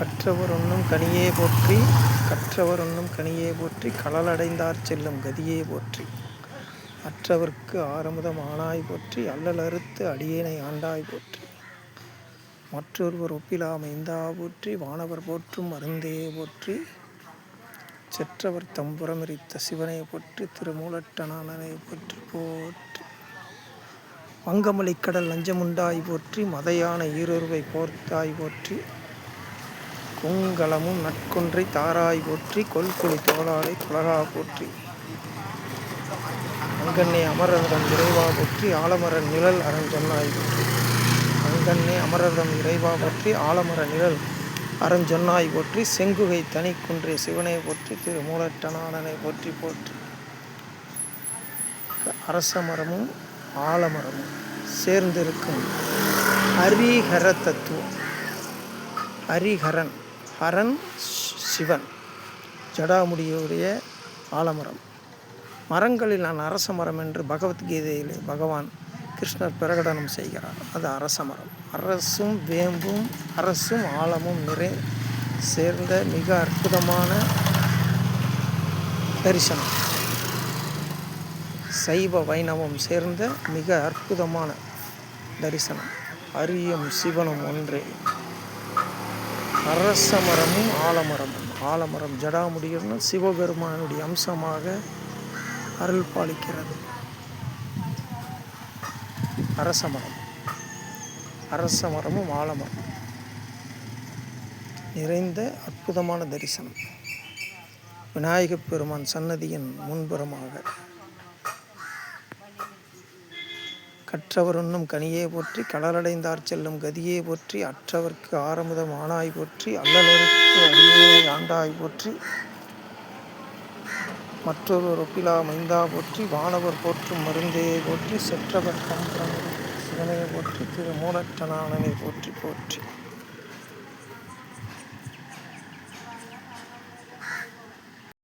கற்றவர் ஒன்றும் கனியே போற்றி கற்றவர் ஒன்றும் கனியே போற்றி கழலடைந்தார் செல்லும் கதியே போற்றி. அற்றவர்க்கு ஆரமுதம் ஆனாய் போற்றி அல்லல் அறுத்து அடியேனை ஆண்டாய் போற்றி. மற்றொருவர் ஒப்பிலா மைந்தா போற்றி வானவர் போற்றும் மருந்தே போற்றி. செற்றவர் தம்புறமெரித்த சிவனை போற்றி திருமூலட்டனானனை போற்றி போற்றி. வங்கமலை கடல் லஞ்சமுண்டாய் போற்றி மதையான ஈரொருவை போர்த்தாய் போற்றி. குங்களமும் நட்கொன்றை தாராய் போற்றி கொல்குழி தோளாலை குலகா போற்றி. அங்கண்ணே அமரர்தம் இறைவா போற்றி ஆலமர நிழல் அரஞ்சொன்னாய் போற்றி. அங்கண்ணே அமரர்தம் இறைவா போற்றி ஆலமர நிழல் அரஞ்சொன்னாய் போற்றி செங்குகை தனி குன்றே சிவனை போற்றி திரு மூலட்டனானனை போற்றி போற்றி. அரச மரமும் ஆலமரமும் சேர்ந்திருக்கும் ஹரிஹர தத்துவம் ஹரிஹரன் ஹரன் சிவன் ஜடாமுடியுடைய ஆலமரம். மரங்களில் நான் அரச மரம் என்று பகவத்கீதையில் பகவான் கிருஷ்ணர் பிரகடனம் செய்கிறார். அது அரச மரம். அரசும் வேம்பும் அரசும் ஆழமும் நிறை சேர்ந்த மிக அற்புதமான தரிசனம். சைவ வைணவம் சேர்ந்த மிக அற்புதமான தரிசனம். அரியும் சிவனும் ஒன்றே. அரச மரமும் ஆலமரமும் ஆலமரம் ஜடாமுடியுடன் சிவபெருமானுடைய அம்சமாக அருள் பாலிக்கிறது. அரச மரம். அரச மரமும் ஆலமரம். நிறைந்த அற்புதமான தரிசனம். விநாயகப் பெருமான் சன்னதியின் முன்புறமாக. கற்றவர் உண்ணும் கனியே போற்றி கடலடைந்தார் செல்லும் கதியே போற்றி அற்றவர்க்கு ஆரமுதம் ஆனாய் போற்றி அல்லலருக்கு அடியே ஆண்டாய் போற்றி மற்றொரு ஒப்பிலா மைந்தா போற்றி வானவர் போற்றும் மருந்தே போற்றி செற்றவர் தம்பரம் சிவனையை போற்றி திரு மூலட்டனானனை போற்றி போற்றி.